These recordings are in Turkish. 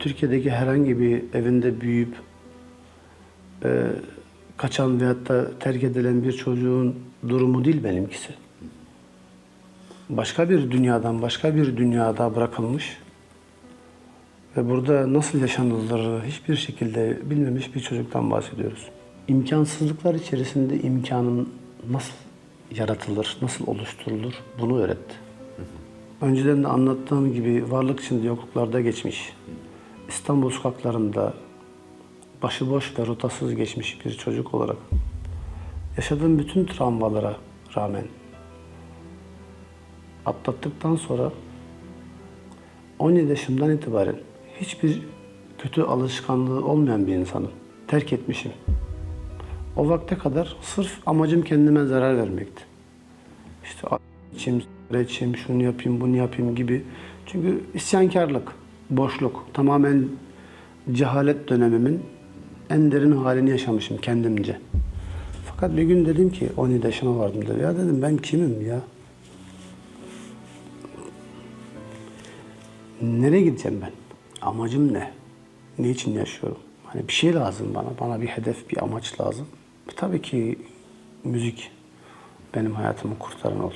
Türkiye'deki herhangi bir evinde büyüyüp e, kaçan veyahut da terk edilen bir çocuğun durumu değil benimkisi. Başka bir dünyadan, başka bir dünyada bırakılmış ve burada nasıl yaşanılır hiçbir şekilde bilmemiş bir çocuktan bahsediyoruz. İmkansızlıklar içerisinde imkanın nasıl yaratılır, nasıl oluşturulur bunu öğretti. Önceden de anlattığım gibi varlık içinde yokluklarda geçmiş. İstanbul sokaklarında başıboş ve rotasız geçmiş bir çocuk olarak yaşadığım bütün travmalara rağmen atlattıktan sonra 17 yaşımdan itibaren hiçbir kötü alışkanlığı olmayan bir insanım. Terk etmişim. O vakte kadar sırf amacım kendime zarar vermekti. İşte içeyim, içeyim, şunu yapayım, bunu yapayım gibi. Çünkü isyankarlık, boşluk, tamamen cehalet dönemimin en derin halini yaşamışım kendimce. Fakat bir gün dedim ki 17 yaşıma vardım dedi. Ya dedim ben kimim ya? Nereye gideceğim ben? Amacım ne? Ne için yaşıyorum? Hani bir şey lazım bana. Bana bir hedef, bir amaç lazım. Tabii ki müzik benim hayatımı kurtaran oldu.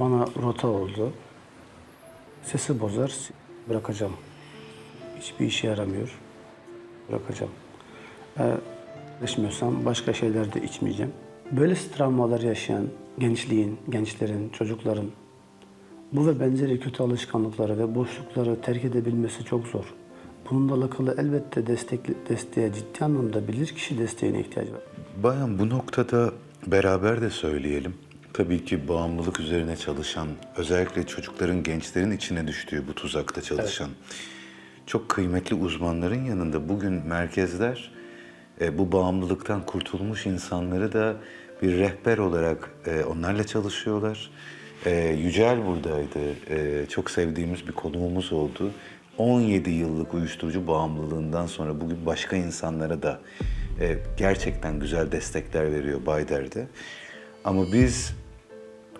Bana rota oldu. Sesi bozar, bırakacağım. Hiçbir işe yaramıyor. Bırakacağım. Eğer içmiyorsam başka şeyler de içmeyeceğim. Böyle travmalar yaşayan gençliğin, gençlerin, çocukların bu ve benzeri kötü alışkanlıkları ve boşlukları terk edebilmesi çok zor. Bununla alakalı elbette destek, desteğe ciddi anlamda bilir kişi desteğine ihtiyacı var. Bayan bu noktada beraber de söyleyelim. Tabii ki bağımlılık üzerine çalışan, özellikle çocukların, gençlerin içine düştüğü bu tuzakta çalışan çok kıymetli uzmanların yanında bugün merkezler e, bu bağımlılıktan kurtulmuş insanları da bir rehber olarak e, onlarla çalışıyorlar. E, Yücel buradaydı. E, çok sevdiğimiz bir konuğumuz oldu. 17 yıllık uyuşturucu bağımlılığından sonra bugün başka insanlara da e, gerçekten güzel destekler veriyor Bayder'de. Ama biz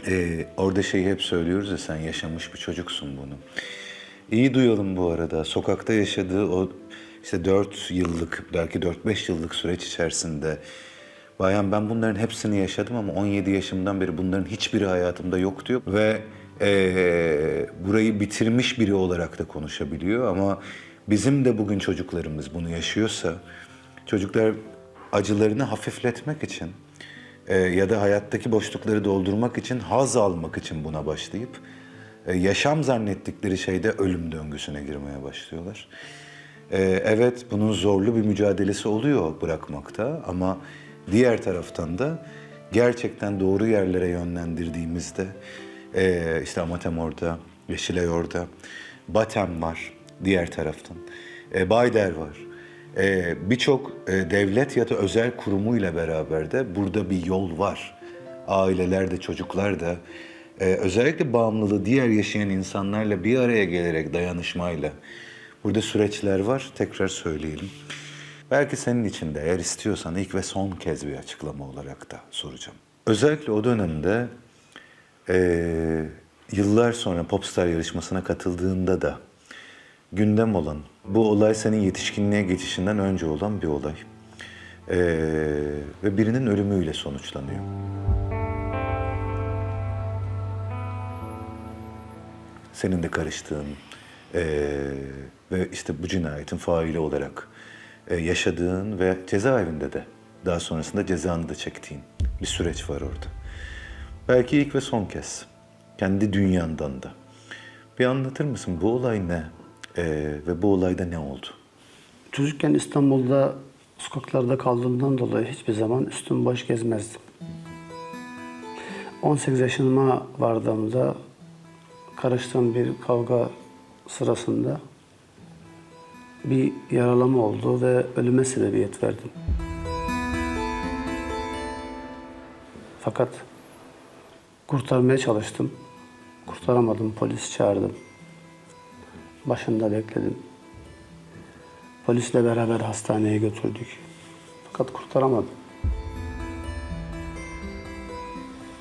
e, orada şeyi hep söylüyoruz ya sen yaşamış bir çocuksun bunu. İyi duyalım bu arada. Sokakta yaşadığı o işte 4 yıllık belki 4-5 yıllık süreç içerisinde Bayan ben bunların hepsini yaşadım ama 17 yaşımdan beri bunların hiçbiri hayatımda yok diyor. Ve eee, burayı bitirmiş biri olarak da konuşabiliyor ama bizim de bugün çocuklarımız bunu yaşıyorsa çocuklar acılarını hafifletmek için e, ya da hayattaki boşlukları doldurmak için, haz almak için buna başlayıp e, yaşam zannettikleri şeyde ölüm döngüsüne girmeye başlıyorlar. E, evet bunun zorlu bir mücadelesi oluyor bırakmakta ama diğer taraftan da gerçekten doğru yerlere yönlendirdiğimizde e, işte Amatem orada, Yeşilay orada, Batem var diğer taraftan, e, Bayder var. Ee, Birçok e, devlet ya da özel kurumuyla beraber de burada bir yol var. Aileler de çocuklar da e, özellikle bağımlılığı diğer yaşayan insanlarla bir araya gelerek dayanışmayla burada süreçler var. Tekrar söyleyelim. Belki senin için de eğer istiyorsan ilk ve son kez bir açıklama olarak da soracağım. Özellikle o dönemde e, yıllar sonra Popstar yarışmasına katıldığında da gündem olan, bu olay senin yetişkinliğe geçişinden önce olan bir olay. Ee, ve birinin ölümüyle sonuçlanıyor. Senin de karıştığın ee, ve işte bu cinayetin faili olarak ee, yaşadığın ve cezaevinde de daha sonrasında cezanı da çektiğin bir süreç var orada. Belki ilk ve son kez. Kendi dünyandan da. Bir anlatır mısın bu olay ne? Ee, ve bu olayda ne oldu? Çocukken İstanbul'da sokaklarda kaldığımdan dolayı hiçbir zaman üstüm boş gezmezdim. 18 yaşıma vardığımda karıştığım bir kavga sırasında bir yaralama oldu ve ölüme sebebiyet verdim. Fakat kurtarmaya çalıştım. Kurtaramadım, polis çağırdım. Başında bekledim. Polisle beraber hastaneye götürdük. Fakat kurtaramadım.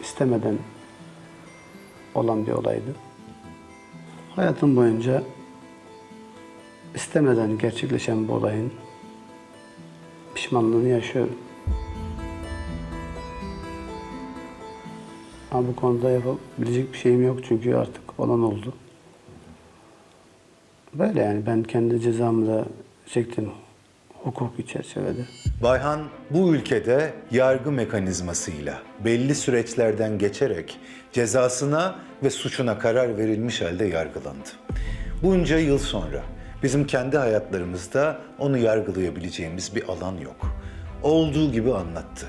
İstemeden olan bir olaydı. Hayatım boyunca istemeden gerçekleşen bu olayın pişmanlığını yaşıyorum. Ama bu konuda yapabilecek bir şeyim yok çünkü artık olan oldu. Böyle yani ben kendi cezamı da çektim hukuki çerçevede. Bayhan bu ülkede yargı mekanizmasıyla belli süreçlerden geçerek cezasına ve suçuna karar verilmiş halde yargılandı. Bunca yıl sonra bizim kendi hayatlarımızda onu yargılayabileceğimiz bir alan yok. Olduğu gibi anlattı.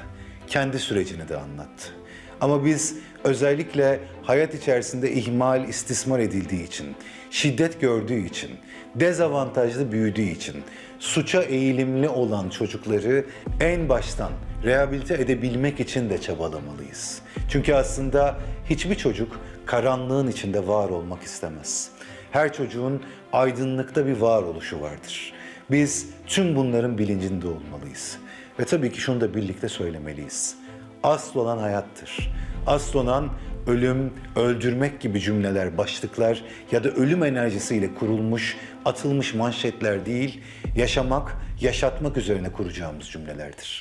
Kendi sürecini de anlattı. Ama biz özellikle hayat içerisinde ihmal, istismar edildiği için, şiddet gördüğü için, dezavantajlı büyüdüğü için, suça eğilimli olan çocukları en baştan rehabilite edebilmek için de çabalamalıyız. Çünkü aslında hiçbir çocuk karanlığın içinde var olmak istemez. Her çocuğun aydınlıkta bir varoluşu vardır. Biz tüm bunların bilincinde olmalıyız. Ve tabii ki şunu da birlikte söylemeliyiz. Asıl olan hayattır. Asıl olan ölüm, öldürmek gibi cümleler, başlıklar ya da ölüm enerjisiyle kurulmuş, atılmış manşetler değil, yaşamak, yaşatmak üzerine kuracağımız cümlelerdir.